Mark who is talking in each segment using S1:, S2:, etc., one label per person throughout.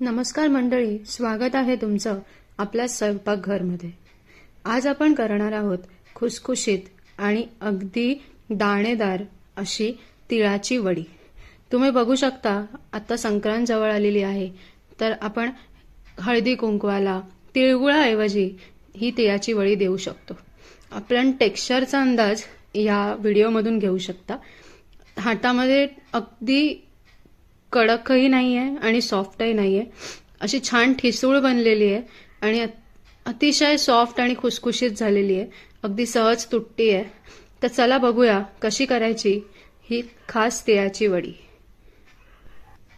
S1: नमस्कार मंडळी स्वागत आहे तुमचं आपल्या स्वयंपाकघरमध्ये. आज आपण करणार आहोत खुसखुशीत आणि अगदी दाणेदार अशी तिळाची वडी. तुम्ही बघू शकता आता संक्रांत जवळ आलेली आहे तर आपण हळदी कुंकवाला तिळगुळाऐवजी ही तिळाची वडी देऊ शकतो. आपण टेक्स्चरचा अंदाज या व्हिडिओमधून घेऊ शकता. हातामध्ये अगदी कडकही नाही आहे आणि सॉफ्टही नाही आहे अशी छान ठिसूळ बनलेली आहे आणि अतिशय सॉफ्ट आणि खुसखुशीत झालेली आहे. अगदी सहज तुटती आहे. तर चला बघूया कशी करायची ही खास तिळाची वडी.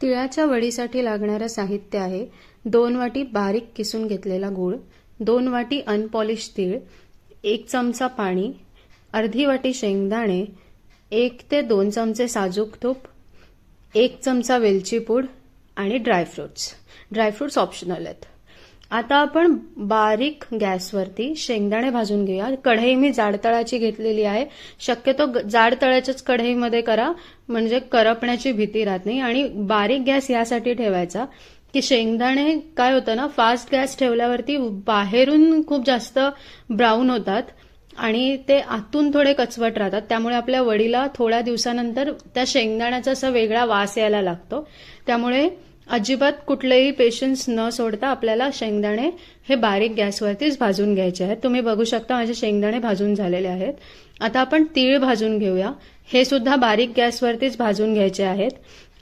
S1: तिळाच्या वडीसाठी लागणारं साहित्य आहे दोन वाटी बारीक किसून घेतलेला गूळ दोन वाटी अनपॉलिश तीळ एक चमचा पाणी अर्धी वाटी शेंगदाणे एक ते दोन चमचे साजूक तूप एक चमचा वेलची पूड आणि ड्रायफ्रुट्स ड्रायफ्रुट्स ऑप्शनल आहेत. आता आपण बारीक गॅसवरती शेंगदाणे भाजून घेऊया. कढई मी जाड तळाची घेतलेली आहे. शक्यतो ग- जाड तळाच्याच कढईमध्ये करा. म्हणजे करपण्याची भीती राहत नाही. आणि बारीक गॅस यासाठी ठेवायचा की शेंगदाणे काय होतं ना फास्ट गॅस ठेवल्यावरती बाहेरून खूप जास्त ब्राऊन होतात. आणि ते आतून थोडे कचवट राहतात. त्यामुळे आपल्या वडीला थोड्या दिवसानंतर त्या शेंगदाण्याचा असा वेगळा वास यायला लागतो. त्यामुळे अजिबात कुठलेही पेशन्स न सोडता आपल्याला शेंगदाणे हे बारीक गॅसवरतीच भाजून घ्यायचे आहेत. तुम्ही बघू शकता माझे शेंगदाणे भाजून झालेले आहेत. आता आपण तीळ भाजून घेऊया. हे सुद्धा बारीक गॅसवरतीच भाजून घ्यायचे आहेत.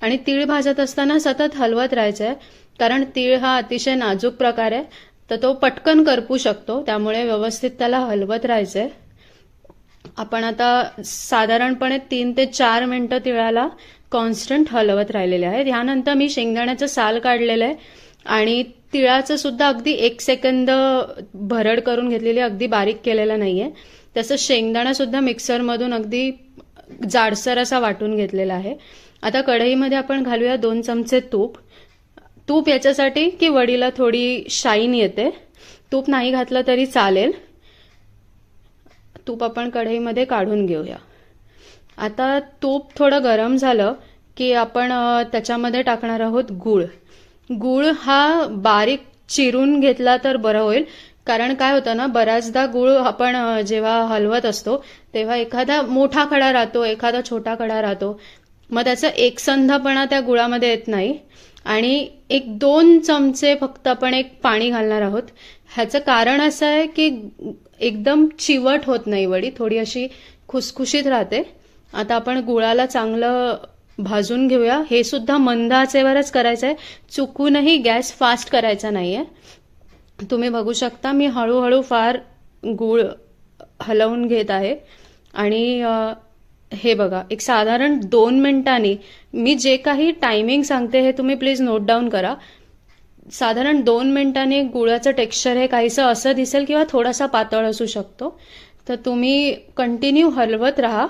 S1: आणि तीळ भाजत असताना सतत हलवत राहायचं आहे कारण तीळ हा अतिशय नाजूक प्रकार आहे. तर तो पटकन करपू शकतो त्यामुळे व्यवस्थित त्याला हलवत राहायचंय. आपण आता साधारणपणे तीन ते चार मिनटं तिळाला कॉन्स्टंट हलवत राहिलेले आहेत. ह्यानंतर मी शेंगदाण्याचं साल काढलेलं आहे आणि तिळाचं सुद्धा अगदी एक सेकंद भरड करून घेतलेली अगदी बारीक केलेलं नाहीये. तसं शेंगदाणा सुद्धा मिक्सरमधून अगदी जाडसर असा वाटून घेतलेला आहे. आता कढईमध्ये आपण घालूया दोन चमचे तूप. तूप याच्यासाठी की वडीला थोडी शाईन येते. तूप नाही घातलं तरी चालेल. तूप आपण कढईमध्ये काढून घेऊया. आता तूप थोडं गरम झालं की आपण त्याच्यामध्ये टाकणार आहोत गूळ. गूळ हा बारीक चिरून घेतला तर बरं होईल. कारण काय होतं ना बऱ्याचदा गूळ आपण जेव्हा हलवत असतो तेव्हा एखादा मोठा खडा राहतो एखादा छोटा खडा राहतो. मग त्याचा एकसंधपणा त्या गुळामध्ये येत नाही. आणि एक दोन चमचे फक्त आपण एक पाणी घालणार आहोत. ह्याचं कारण असं आहे की एकदम चिवट होत नाही वडी थोडी अशी खुसखुशीत राहते. आता आपण गुळाला चांगलं भाजून घेऊया. हे सुद्धा मंद आचेवरच करायचं आहे चुकूनही गॅस फास्ट करायचा नाही आहे तुम्ही बघू शकता मी हळूहळू फार गूळ हलवून घेत आहे. आणि हे बघा एक साधारण दोन मिनिटांनी मी जे काही टायमिंग सांगते हे तुम्ही प्लीज नोट डाऊन करा. साधारण दोन मिनिटांनी गुळाचं टेक्स्चर हे काहीसं असं दिसेल किंवा थोडासा पातळ असू शकतो. तर तुम्ही कंटिन्यू हलवत राहा.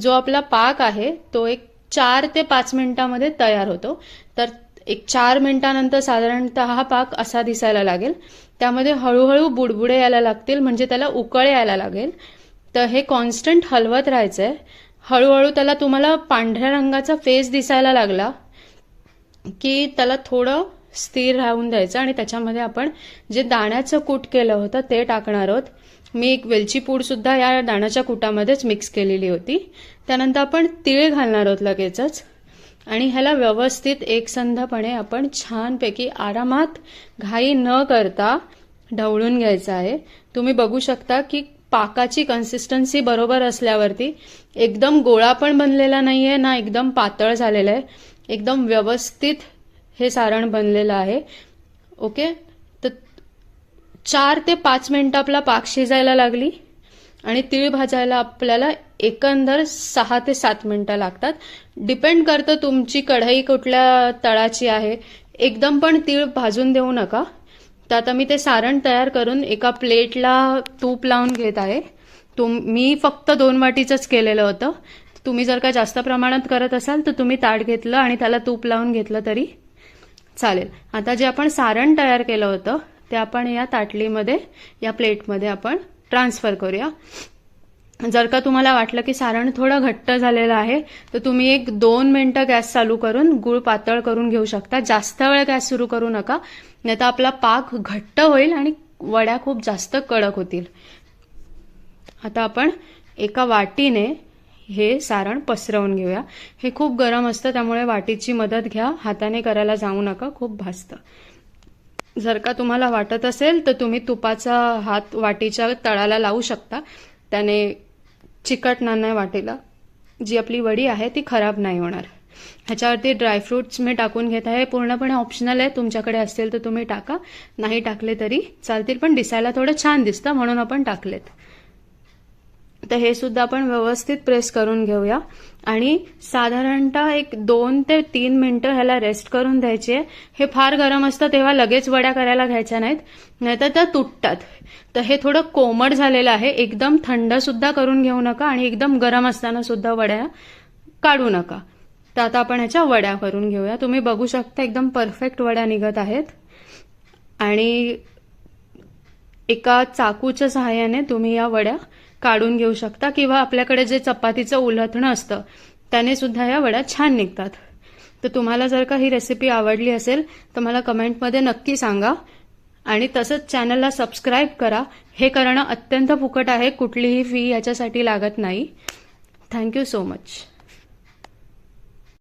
S1: जो आपला पाक आहे तो एक चार ते पाच मिनिटामध्ये तयार होतो. तर एक चार मिनिटानंतर साधारणतः हा पाक असा दिसायला लागेल. त्यामध्ये हळूहळू बुडबुडे यायला लागतील म्हणजे त्याला उकळ यायला लागेल. तर हे कॉन्स्टंट हलवत राहायचं आहे हळूहळू त्याला तुम्हाला पांढऱ्या रंगाचा फेस दिसायला लागला की त्याला थोडं स्थिर राहून द्यायचं आणि त्याच्यामध्ये आपण जे दाण्याचं कूट केलं होतं ते टाकणार आहोत. मी एक वेलची पूडसुद्धा या दाण्याच्या कुटामध्येच मिक्स केलेली होती. त्यानंतर आपण तीळ घालणार आहोत लगेचच. आणि ह्याला व्यवस्थित एकसंधपणे आपण छानपैकी आरामात घाई न करता ढवळून घ्यायचं आहे. तुम्ही बघू शकता की पाकाची कन्सिस्टन्सी बरोबर असल्यावरती एकदम गोळा पण बनलेला नाही आहे ना एकदम पातळ झालेला आहे. एकदम व्यवस्थित हे सारण बनलेलं आहे. ओके तर चार ते पाच मिनिटं आपला पाक शिजायला लागली आणि तीळ भाजायला आपल्याला एकंदर सहा ते सात मिनिटं लागतात. डिपेंड करतं तुमची कढई कुठल्या तळाची आहे. एकदम पण तीळ भाजून देऊ नका. तर आता मी ते सारण तयार करून एका प्लेटला तूप लावून घेत आहे. तुम मी फक्त दोन वाटीचंच केलेलं होतं. तुम्ही जर का जास्त प्रमाणात करत असाल तर तुम्ही ताट घेतलं आणि त्याला तूप लावून घेतलं तरी चालेल. आता जे आपण सारण तयार केलं होतं ते आपण या ताटलीमध्ये या प्लेटमध्ये आपण ट्रान्सफर करूया. जर का तुम्हाला वाटलं की सारण थोडं घट्ट झालेलं आहे तर तुम्ही एक दोन मिनटं गॅस चालू करून गुळ पातळ करून घेऊ शकता. जास्त वेळ गॅस सुरू करू नका. नाही तर आपला पाक घट्ट होईल आणि वड्या खूप जास्त कडक होतील. आता आपण एका वाटीने हे सारण पसरवून घेऊया. हे खूप गरम असतं त्यामुळे वाटीची मदत घ्या. हाताने करायला जाऊ नका खूप भासतं. जर का तुम्हाला वाटत असेल तर तुम्ही तुपाचा हात वाटीच्या तळाला लावू शकता. त्याने चिकटणार नाही वाटेला. जी आपली वडी आहे ती खराब नाही होणार. ह्याच्यावरती ड्रायफ्रुट्स मी टाकून घेत आहे. पूर्णपणे ऑप्शनल आहे. तुमच्याकडे असतील तर तुम्ही टाका. नाही टाकले तरी चालतील. पण दिसायला थोडं छान दिसतं म्हणून आपण टाकलेत. तर हे सुद्धा आपण व्यवस्थित प्रेस करून घेऊया. आणि साधारणतः एक दोन ते तीन मिनिटं ह्याला रेस्ट करून द्यायची. आहे हे फार गरम असतं तेव्हा लगेच वड्या करायला घ्यायच्या नाहीत. नाहीतर त्या तुटतात. तर हे थोडं कोमट झालेलं आहे. एकदम थंड सुद्धा करून घेऊ नका आणि एकदम गरम असताना सुद्धा वड्या काढू नका. तर आता आपण ह्याच्या वड्या करून घेऊया. तुम्ही बघू शकता एकदम परफेक्ट वड्या निघत आहेत. आणि एका चाकूच्या सहाय्याने तुम्ही या वड्या काढून घेऊ शकता किंवा आपल्याकडे जे चपातीचं उलथणं असतं त्याने सुद्धा या वड्या छान निघतात. तर तुम्हाला जर का ही रेसिपी आवडली असेल तर मला कमेंटमध्ये नक्की सांगा. आणि तसंच चॅनलला सबस्क्राईब करा. हे करणं अत्यंत फुकट आहे कुठलीही फी याच्यासाठी लागत नाही. Thank you so much